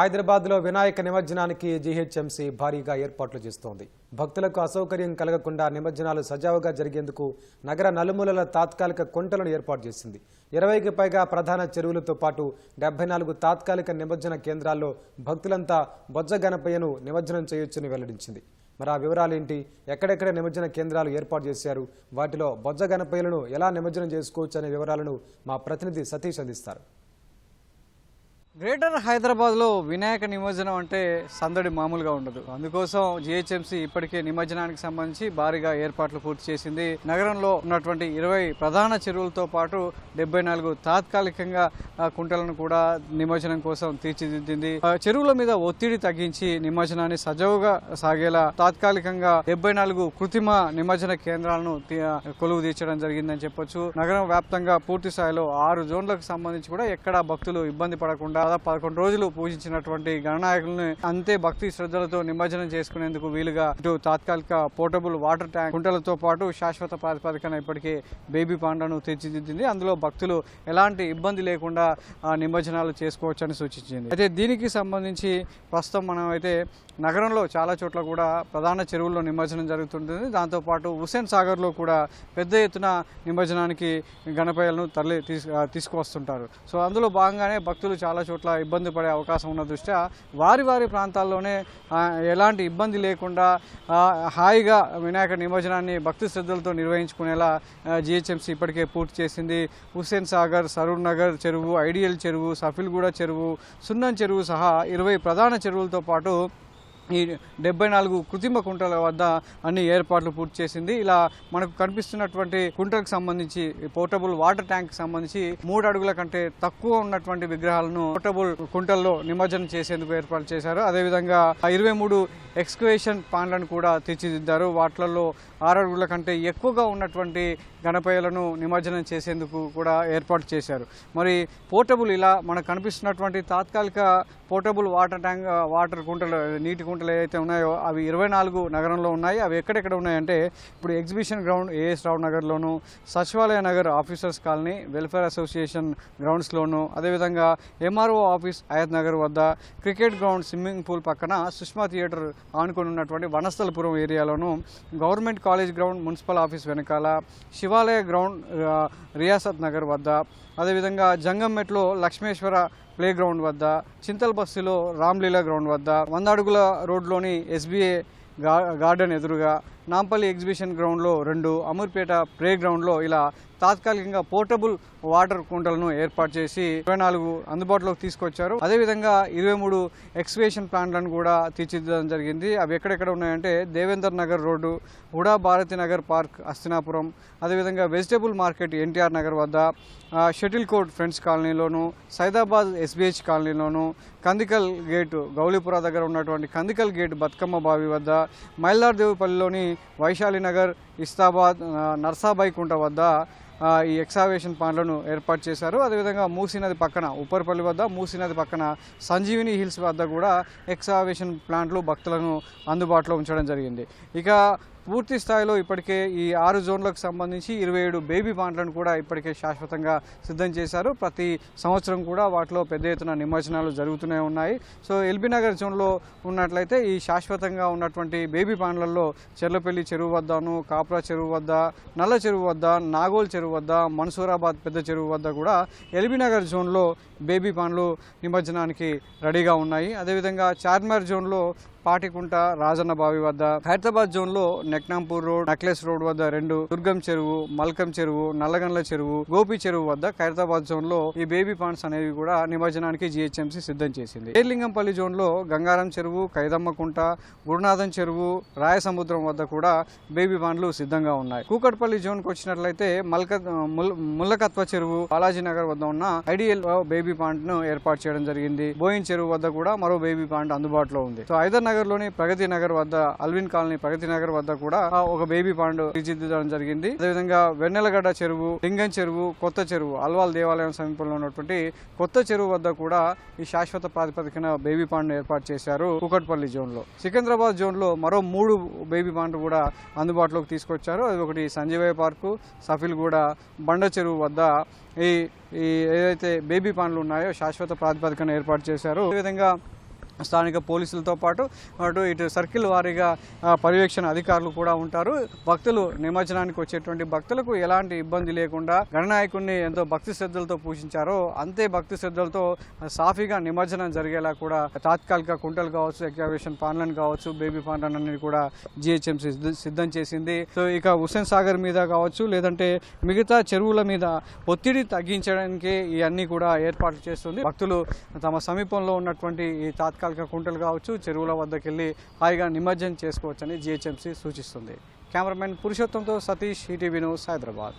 హైదరాబాద్లో వినాయక నిమజ్జనానికి జీహెచ్ఎంసీ భారీగా ఏర్పాట్లు చేస్తోంది. భక్తులకు అసౌకర్యం కలగకుండా నిమజ్జనాలు సజావుగా జరిగేందుకు నగర నలుమూలల తాత్కాలిక కుంటలను ఏర్పాటు చేసింది. ఇరవైకి పైగా ప్రధాన చెరువులతో పాటు డెబ్బై నాలుగు తాత్కాలిక నిమజ్జన కేంద్రాల్లో భక్తులంతా బొజ్జ గణపయ్యను నిమజ్జనం చేయొచ్చని వెల్లడించింది. మరి ఆ వివరాలేంటి ఎక్కడెక్కడ నిమజ్జన కేంద్రాలు ఏర్పాటు చేశారు? వాటిలో బొజ్జ గణపయ్యలను ఎలా నిమజ్జనం చేసుకోవచ్చు అనే వివరాలను మా ప్రతినిధి సతీష్ అందిస్తారు. గ్రేటర్ హైదరాబాద్లో వినాయక నిమజ్జనం అంటే సందడి మామూలుగా ఉండదు. అందుకోసం జిహెచ్ఎంసీ ఇప్పటికే నిమజ్జనానికి సంబంధించి భారీగా ఏర్పాట్లు పూర్తి చేసింది. నగరంలో ఉన్నటువంటి ఇరవై ప్రధాన చెరువులతో పాటు డెబ్బై నాలుగు తాత్కాలికంగా కుంటలను కూడా నిమజ్జనం కోసం తీర్చిదిద్దింది. చెరువుల మీద ఒత్తిడి తగ్గించి నిమజ్జనాన్ని సజావుగా సాగేలా తాత్కాలికంగా డెబ్బై నాలుగు కృత్రిమ నిమజ్జన కేంద్రాలను కొలువు తీర్చడం జరిగిందని చెప్పొచ్చు. నగరం వ్యాప్తంగా పూర్తి స్థాయిలో ఆరు జోన్లకు సంబంధించి కూడా ఎక్కడా భక్తులు ఇబ్బంది పడకుండా దాదాపు పదకొండు రోజులు పూజించినటువంటి గణనాయకులను అంతే భక్తి శ్రద్ధలతో నిమజ్జనం చేసుకునేందుకు వీలుగా ఇటు తాత్కాలిక పోర్టబుల్ వాటర్ ట్యాంక్ కుంటలతో పాటు శాశ్వత ప్రాతిపదికన ఇప్పటికే బేబీ పాండాను తీర్చిదిద్దింది. అందులో భక్తులు ఎలాంటి ఇబ్బంది లేకుండా నిమజ్జనాలు చేసుకోవచ్చని సూచించింది. అయితే దీనికి సంబంధించి ప్రస్తుతం మనం అయితే నగరంలో చాలా చోట్ల కూడా ప్రధాన చెరువుల్లో నిమజ్జనం జరుగుతుంటుంది. దాంతోపాటు హుసేన్ సాగర్లో కూడా పెద్ద ఎత్తున నిమజ్జనానికి గణపయ్యలను తరలి తీసుకు తీసుకువస్తుంటారు. సో అందులో భాగంగానే భక్తులు చాలా చోట్ల ఇబ్బంది పడే అవకాశం ఉన్న దృష్ట్యా వారి వారి ప్రాంతాల్లోనే ఎలాంటి ఇబ్బంది లేకుండా హాయిగా వినాయక నిమజ్జనాన్ని భక్తి శ్రద్ధలతో నిర్వహించుకునేలా జిహెచ్ఎంసీ ఇప్పటికే పూర్తి చేసింది. హుస్సేన్ సాగర్ సరూర్ నగర్ చెరువు ఐడియల్ చెరువు సఫిల్గూడ చెరువు సున్నం చెరువు సహా ఇరవై ప్రధాన చెరువులతో పాటు ఈ డెబ్బై నాలుగు కృత్రిమ కుంటల వద్ద అన్ని ఏర్పాట్లు పూర్తి చేసింది. ఇలా మనకు కనిపిస్తున్నటువంటి కుంటలకు సంబంధించి పోర్టబుల్ వాటర్ ట్యాంక్ సంబంధించి మూడు అడుగుల కంటే తక్కువ ఉన్నటువంటి విగ్రహాలను పోర్టబుల్ కుంటల్లో నిమజ్జనం చేసేందుకు ఏర్పాటు చేశారు. అదేవిధంగా ఇరవై మూడు ఎక్స్కవేషన్ పాండ్లను కూడా తీర్చిదిద్దారు. వాటిలలో ఆరు అడుగుల కంటే ఎక్కువగా ఉన్నటువంటి గణపయ్యలను నిమజ్జనం చేసేందుకు కూడా ఏర్పాటు చేశారు. మరి పోర్టబుల్ ఇలా మనకు కనిపిస్తున్నటువంటి తాత్కాలిక పోర్టబుల్ వాటర్ ట్యాంక్ వాటర్ కుంటలు నీటి కుంట కుంటలు ఏవైతే ఉన్నాయో అవి ఇరవై నాలుగు నగరంలో ఉన్నాయి. అవి ఎక్కడెక్కడ ఉన్నాయంటే ఇప్పుడు exhibition ground A S Rao నగర్లోను Sachivalaya Nagar officers colony welfare association గ్రౌండ్స్లోను అదేవిధంగా ఎంఆర్ఓ ఆఫీస్ అయత్ నగర్ వద్ద క్రికెట్ గ్రౌండ్ స్విమ్మింగ్ పూల్ పక్కన సుష్మా థియేటర్ ఆనుకొని ఉన్నటువంటి Vanasthalipuram ఏరియాలోను government college ground municipal office వెనకాల శివాలయ గ్రౌండ్ రియాసత్ నగర్ వద్ద అదేవిధంగా జంగంమెట్లో లక్ష్మేశ్వర ప్లే గ్రౌండ్ వద్ద చింతల్ బస్సులో రామ్లీలా గ్రౌండ్ వద్ద వంద అడుగుల రోడ్లోని ఎస్బీఏ గార్డెన్ ఎదురుగా నాంపల్లి ఎగ్జిబిషన్ గ్రౌండ్లో రెండు అమూర్పేట ప్లే గ్రౌండ్లో ఇలా తాత్కాలికంగా పోర్టబుల్ వాటర్ కుంటలను ఏర్పాటు చేసి ఇరవై నాలుగు అందుబాటులోకి తీసుకొచ్చారు. అదేవిధంగా ఇరవై మూడు ఎక్స్వేషన్ ప్లాంట్లను కూడా తీర్చిదిద్దడం జరిగింది. అవి ఎక్కడెక్కడ ఉన్నాయంటే దేవేందర్ నగర్ రోడ్డు హుడా భారతి నగర్ పార్క్ అస్తినాపురం అదేవిధంగా వెజిటేబుల్ మార్కెట్ ఎన్టీఆర్ నగర్ వద్ద షటిల్ కోర్ట్ ఫ్రెండ్స్ కాలనీలోను సైదాబాద్ ఎస్బిహెచ్ కాలనీలోను కందికల్ గేటు గౌలీపుర దగ్గర ఉన్నటువంటి కందికల్ గేట్ బతుకమ్మ బావి వద్ద మైలార్దేవిపల్లిలోని వైశాలి నగర్ ఇస్తాబాద్ ఆ, నర్సాబాయి కుంట వద్ద ఈ ఎక్సావేషన్ ప్లాంట్లను ఏర్పాటు చేశారు. అదేవిధంగా మూసీ నది పక్కన ఉప్పర్పల్లి వద్ద మూసీ నది పక్కన సంజీవిని హిల్స్ వద్ద కూడా ఎక్సావేషన్ ప్లాంట్లు భక్తులను అందుబాటులో ఉంచడం జరిగింది. ఇక పూర్తి స్థాయిలో ఇప్పటికే ఈ ఆరు జోన్లకు సంబంధించి ఇరవై ఏడు బేబీ బాండ్లను కూడా ఇప్పటికే శాశ్వతంగా సిద్ధం చేశారు. ప్రతి సంవత్సరం కూడా వాటిలో పెద్ద ఎత్తున నిమజ్జనాలు జరుగుతూనే ఉన్నాయి. సో ఎల్బీనగర్ జోన్లో ఉన్నట్లయితే ఈ శాశ్వతంగా ఉన్నటువంటి బేబీ బాండ్లలో చెర్లపల్లి చెరువు వద్దను కాప్రా చెరువు వద్ద నల్ల చెరువు వద్ద నాగోల్ చెరువు వద్ద మన్సూరాబాద్ పెద్ద చెరువు వద్ద కూడా ఎల్బీనగర్ జోన్లో బేబీ బాండ్లు నిమజ్జనానికి రెడీగా ఉన్నాయి. అదేవిధంగా చార్మార్ జోన్లో పాటికుంట రాజన్న బావి వద్ద హైదరాబాద్ జోన్లో నెక్నాంపూర్ రోడ్ నక్లెస్ రోడ్ వద్ద రెండు దుర్గం చెరువు మల్కం చెరువు నల్లగండ్ల చెరువు గోపి చెరువు వద్ద ఖైరతాబాద్ జోన్లో ఈ బేబీ పాండ్స్ అనేవి కూడా నిమజ్జనానికి జిహెచ్ఎంసీ సిద్ధం చేసింది. ఏర్లింగంపల్లి జోన్లో గంగారం చెరువు కైదమ్మకుంట గురునాథం చెరువు రాయసముద్రం వద్ద కూడా బేబీ పాండ్లు సిద్ధంగా ఉన్నాయి. కూకట్పల్లి జోన్కు వచ్చినట్లయితే మల్క ముల్లకత్వ చెరువు బాలాజీనగర్ వద్ద ఉన్న ఐడియల్ బేబీ పాండ్ను ఏర్పాటు చేయడం జరిగింది. బోయిన్ చెరువు వద్ద కూడా మరో బేబీ పాండ్ అందుబాటులో ఉంది. సో ఐదర్ నగర్లోని ప్రగతి నగర్ వద్ద అల్విన్ కాలనీ ప్రగతి నగర్ వద్ద కూడా ఒక బేబీ పాండు తీర్చిదిద్దడం జరిగింది. అదేవిధంగా వెన్నెలగడ్డ చెరువు లింగం చెరువు కొత్త చెరువు అల్వాల్ దేవాలయం సమీపంలో ఉన్నటువంటి కొత్త చెరువు వద్ద కూడా ఈ శాశ్వత ప్రాతిపదికన బేబీ పాండ్ ఏర్పాటు చేశారు కూకట్పల్లి జోన్లో సికింద్రాబాద్ జోన్లో మరో మూడు బేబీ పాండ్ కూడా అందుబాటులోకి తీసుకొచ్చారు. అది ఒకటి సంజీవయ్య పార్కు సఫిల్గూడ బండ చెరువు వద్ద ఈ ఈ ఏదైతే బేబీ పాండ్లు ఉన్నాయో శాశ్వత ప్రాతిపదికన ఏర్పాటు చేశారు. అదేవిధంగా స్థానిక పోలీసులతో పాటు అటు ఇటు సర్కిల్ వారీగా పర్యవేక్షణ అధికారులు కూడా ఉంటారు. భక్తులు నిమజ్జనానికి వచ్చేటువంటి భక్తులకు ఎలాంటి ఇబ్బంది లేకుండా గణనాయకుడిని ఎంతో భక్తి శ్రద్ధలతో పూజించారో అంతే భక్తి శ్రద్ధలతో సాఫీగా నిమజ్జనం జరిగేలా కూడా తాత్కాలిక కుంటలు కావచ్చు ఎగ్జాబిషన్ పాన్లను కావచ్చు బేబీ పాన్లన్నీ కూడా జిహెచ్ఎంసీ సిద్ధం చేసింది. సో ఇక హుస్సేన్ సాగర్ మీద కావచ్చు లేదంటే మిగతా చెరువుల మీద ఒత్తిడి తగ్గించడానికి ఇవన్నీ కూడా ఏర్పాట్లు చేస్తుంది. భక్తులు తమ సమీపంలో ఉన్నటువంటి ఈ తాత్కాలిక కుంటలు కావచ్చు చెరువుల వద్దకు వెళ్ళి హాయిగా నిమజ్జనం చేసుకోవచ్చని జిహెచ్ఎంసీ సూచిస్తుంది. కెమెరామెన్ పురుషోత్తంతో సతీష్ ఈటీవీ న్యూస్ హైదరాబాద్.